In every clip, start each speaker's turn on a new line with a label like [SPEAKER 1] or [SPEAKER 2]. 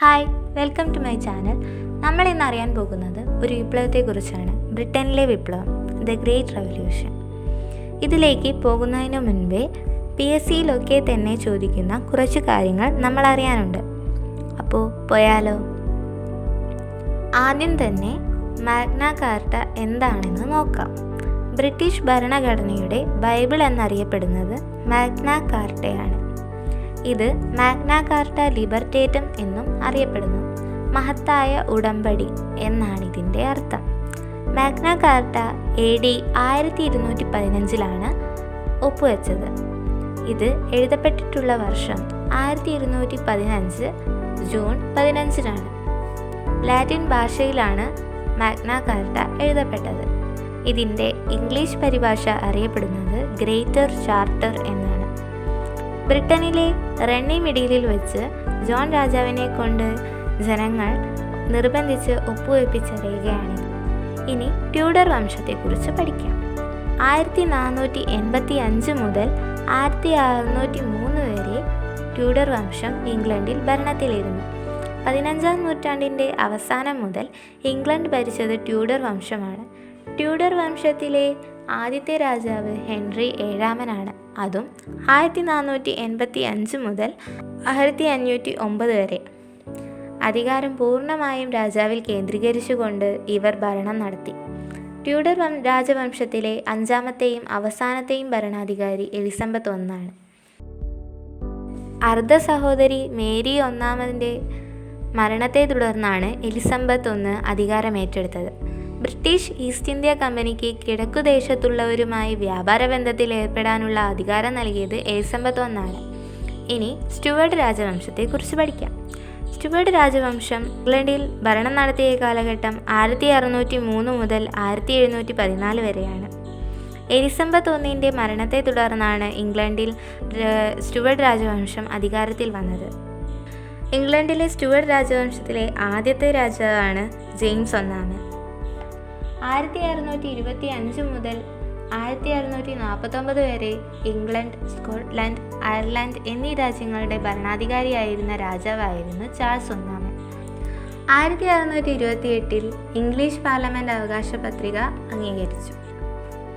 [SPEAKER 1] Hi welcome to my channel. നമ്മൾ ഇന്ന് അറിയാൻ പോകുന്നത് ഒരു വിപ്ലവത്തെക്കുറിച്ചാണ്. ബ്രിട്ടനിലെ വിപ്ലവം ദ ഗ്രേറ്റ് റെവല്യൂഷൻ. ഇതിലേക്ക് പോകുന്നതിന് മുൻപേ പി എസ് സിയിലൊക്കെ തന്നെ ചോദിക്കുന്ന കുറച്ച് കാര്യങ്ങൾ നമ്മൾ അറിയാനുണ്ട്. അപ്പോൾ പോയാലോ? ആദ്യം തന്നെ മാഗ്ന കാർട്ട എന്താണെന്ന് നോക്കാം. ബ്രിട്ടീഷ് ഭരണഘടനയുടെ ബൈബിൾ എന്നറിയപ്പെടുന്നത് മാഗ്ന കാർട്ടയാണ്. ഇത് മാഗ്നാകാർട്ട ലിബർട്ടേറ്റം എന്നും അറിയപ്പെടുന്നു. മഹത്തായ ഉടമ്പടി എന്നാണ് ഇതിന്റെ അർത്ഥം മാഗ്നാകാർട്ട എ ഡി ആയിരത്തി ഇരുന്നൂറ്റി പതിനഞ്ചിലാണ് ഒപ്പുവെച്ചത്. ഇത് എഴുതപ്പെട്ടിട്ടുള്ള വർഷം ആയിരത്തി ഇരുന്നൂറ്റി പതിനഞ്ച് ജൂൺ പതിനഞ്ചിനാണ്. ലാറ്റിൻ ഭാഷയിലാണ് മാഗ്നാകാർട്ട എഴുതപ്പെട്ടത്. ഇതിന്റെ ഇംഗ്ലീഷ് പരിഭാഷ അറിയപ്പെടുന്നത് ഗ്രേറ്റർ ചാർട്ടർ എന്നാണ്. ബ്രിട്ടനിലെ റണ്ണി മിഡിലിൽ വെച്ച് ജോൺ രാജാവിനെ കൊണ്ട് ജനങ്ങൾ നിർബന്ധിച്ച് ഒപ്പുവെപ്പിച്ച ഇനി ട്യൂഡർ വംശത്തെക്കുറിച്ച് പഠിക്കാം. ആയിരത്തി നാനൂറ്റി എൺപത്തി അഞ്ച് മുതൽ ആയിരത്തി അറുന്നൂറ്റി മൂന്ന് വരെ ട്യൂഡർ വംശം ഇംഗ്ലണ്ടിൽ ഭരണത്തിലിരുന്നു. പതിനഞ്ചാം നൂറ്റാണ്ടിന്റെ അവസാനം മുതൽ ഇംഗ്ലണ്ട് ഭരിച്ചത് ട്യൂഡർ വംശമാണ്. ട്യൂഡർ വംശത്തിലെ ആദ്യത്തെ രാജാവ് ഹെൻറി ഏഴാമനാണ്. അതും ആയിരത്തി നാനൂറ്റി എൺപത്തി അഞ്ച് മുതൽ ആയിരത്തി അഞ്ഞൂറ്റി ഒമ്പത് വരെ. അധികാരം പൂർണമായും രാജാവിൽ കേന്ദ്രീകരിച്ചുകൊണ്ട് ഇവർ ഭരണം നടത്തി. ട്യൂഡർ രാജവംശത്തിലെ അഞ്ചാമത്തെയും അവസാനത്തെയും ഭരണാധികാരി എലിസബത്ത് ഒന്നാണ്. അർദ്ധ സഹോദരി മേരി ഒന്നാമതിന്റെ മരണത്തെ തുടർന്നാണ് എലിസബത്ത് ഒന്ന് അധികാരമേറ്റെടുത്തത്. ബ്രിട്ടീഷ് ഈസ്റ്റ് ഇന്ത്യ കമ്പനിക്ക് കിഴക്കുദേശത്തുള്ളവരുമായി വ്യാപാര ബന്ധത്തിൽ ഏർപ്പെടാനുള്ള അധികാരം നൽകിയത് എലിസബത്ത് ഒന്നാണ്. ഇനി സ്റ്റുവർട്ട് രാജവംശത്തെക്കുറിച്ച് പഠിക്കാം. സ്റ്റുവേർഡ് രാജവംശം ഇംഗ്ലണ്ടിൽ ഭരണം നടത്തിയ കാലഘട്ടം ആയിരത്തി അറുന്നൂറ്റി മൂന്ന് മുതൽ ആയിരത്തി എഴുന്നൂറ്റി പതിനാല് വരെയാണ്. എലിസബത്ത് ഒന്നിന്റെ മരണത്തെ തുടർന്നാണ് ഇംഗ്ലണ്ടിൽ സ്റ്റുവർട്ട് രാജവംശം അധികാരത്തിൽ വന്നത്. ഇംഗ്ലണ്ടിലെ സ്റ്റുവർട്ട് രാജവംശത്തിലെ ആദ്യത്തെ രാജാവാണ് ജെയിംസ് ഒന്നാമൻ ആയിരത്തി അറുന്നൂറ്റി ഇരുപത്തി അഞ്ച് മുതൽ ആയിരത്തി അറുന്നൂറ്റി നാൽപ്പത്തൊമ്പത് വരെ ഇംഗ്ലണ്ട് സ്കോട്ട്ലൻഡ് അയർലൻഡ് എന്നീ രാജ്യങ്ങളുടെ ഭരണാധികാരിയായിരുന്ന രാജാവായിരുന്നു ചാൾസ് ഒന്നാമൻ. ആയിരത്തി അറുന്നൂറ്റി ഇരുപത്തി എട്ടിൽ ഇംഗ്ലീഷ് പാർലമെന്റ് അവകാശ പത്രിക അംഗീകരിച്ചു.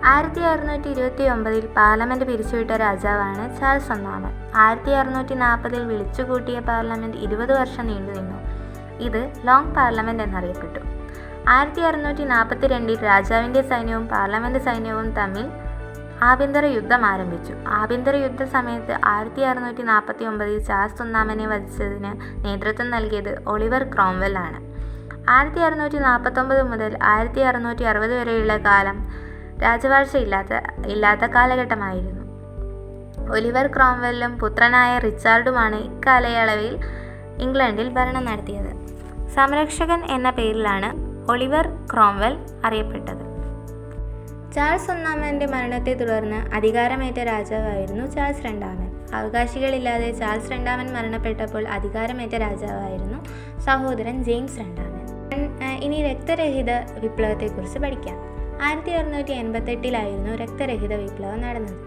[SPEAKER 1] ആയിരത്തി അറുന്നൂറ്റി ഇരുപത്തി ഒമ്പതിൽ പാർലമെന്റ് പിരിച്ചുവിട്ട രാജാവാണ് ചാൾസ് ഒന്നാമൻ. ആയിരത്തി അറുന്നൂറ്റി നാൽപ്പതിൽ വിളിച്ചുകൂട്ടിയ പാർലമെന്റ് ഇരുപത് വർഷം നീണ്ടുനിന്നു. ഇത് ലോങ് പാർലമെന്റ് എന്നറിയപ്പെട്ടു. ആയിരത്തി അറുന്നൂറ്റി നാൽപ്പത്തി രണ്ടിൽ രാജാവിന്റെ സൈന്യവും പാർലമെന്റ് സൈന്യവും തമ്മിൽ ആഭ്യന്തര യുദ്ധം ആരംഭിച്ചു. ആഭ്യന്തര യുദ്ധ സമയത്ത് ആയിരത്തി അറുന്നൂറ്റി നാൽപ്പത്തി ഒമ്പതിൽ ചാൾസ് ഒന്നാമനെ വധിച്ചതിന് നേതൃത്വം നൽകിയത് ഒളിവർ ക്രോംവെൽ ആണ്. ആയിരത്തി അറുന്നൂറ്റി നാൽപ്പത്തൊമ്പത് മുതൽ ആയിരത്തി അറുന്നൂറ്റി അറുപത് വരെയുള്ള കാലം രാജവാഴ്ച ഇല്ലാത്ത ഇല്ലാത്ത കാലഘട്ടമായിരുന്നു. ഒലിവർ ക്രോംവെല്ലും പുത്രനായ റിച്ചാർഡുമാണ് ഇക്കാലയളവിൽ ഇംഗ്ലണ്ടിൽ ഭരണം നടത്തിയത്. സംരക്ഷകൻ എന്ന പേരിലാണ് ഒളിവർ ക്രോംവെൽ അറിയപ്പെട്ടത്. ചാൾസ് ഒന്നാമന്റെ മരണത്തെ തുടർന്ന് അധികാരമേറ്റ രാജാവായിരുന്നു ചാൾസ് രണ്ടാമൻ. അവകാശികളില്ലാതെ ചാൾസ് രണ്ടാമൻ മരണപ്പെട്ടപ്പോൾ അധികാരമേറ്റ രാജാവായിരുന്നു സഹോദരൻ ജെയിംസ് രണ്ടാമൻ. ഇനി രക്തരഹിത വിപ്ലവത്തെക്കുറിച്ച് പഠിക്കാം. ആയിരത്തി അറുന്നൂറ്റി എൺപത്തെട്ടിലായിരുന്നു രക്തരഹിത വിപ്ലവം നടന്നത്.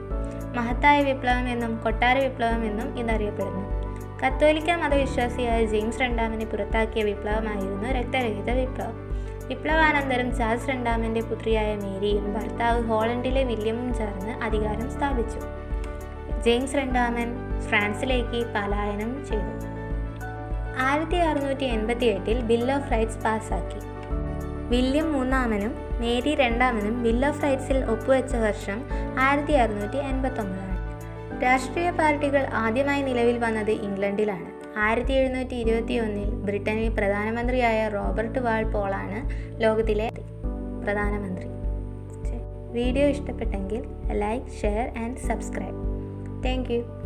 [SPEAKER 1] മഹത്തായ വിപ്ലവം എന്നും കൊട്ടാര വിപ്ലവം എന്നും ഇതറിയപ്പെടുന്നു. കത്തോലിക്ക മതവിശ്വാസിയായ ജെയിംസ് രണ്ടാമനെ പുറത്താക്കിയ വിപ്ലവമായിരുന്നു രക്തരഹിത വിപ്ലവം. വിപ്ലവാനന്തരം ചാൾസ് രണ്ടാമന്റെ പുത്രിയായ മേരിയും ഭർത്താവ് ഹോളണ്ടിലെ വില്യമും ചേർന്ന് അധികാരം സ്ഥാപിച്ചു. ജെയിംസ് രണ്ടാമൻ ഫ്രാൻസിലേക്ക് പലായനം ചെയ്തു. ആയിരത്തി അറുന്നൂറ്റി എൺപത്തി എട്ടിൽ ബിൽ ഓഫ് റൈറ്റ്സ് പാസാക്കി വില്യം മൂന്നാമനും മേരി രണ്ടാമനും ബിൽ ഓഫ് റൈറ്റ്സിൽ ഒപ്പുവെച്ച വർഷം ആയിരത്തി അറുന്നൂറ്റി എൺപത്തൊമ്പതാണ്. രാഷ്ട്രീയ പാർട്ടികൾ ആദ്യമായി നിലവിൽ വന്നത് ഇംഗ്ലണ്ടിലാണ്. ആയിരത്തി എഴുന്നൂറ്റി ഇരുപത്തി ഒന്നിൽ ബ്രിട്ടനിൽ പ്രധാനമന്ത്രിയായ റോബർട്ട് വാൾ പോളാണ് ലോകത്തിലെ പ്രധാനമന്ത്രി. വീഡിയോ ഇഷ്ടപ്പെട്ടെങ്കിൽ like share and subscribe. Thank you.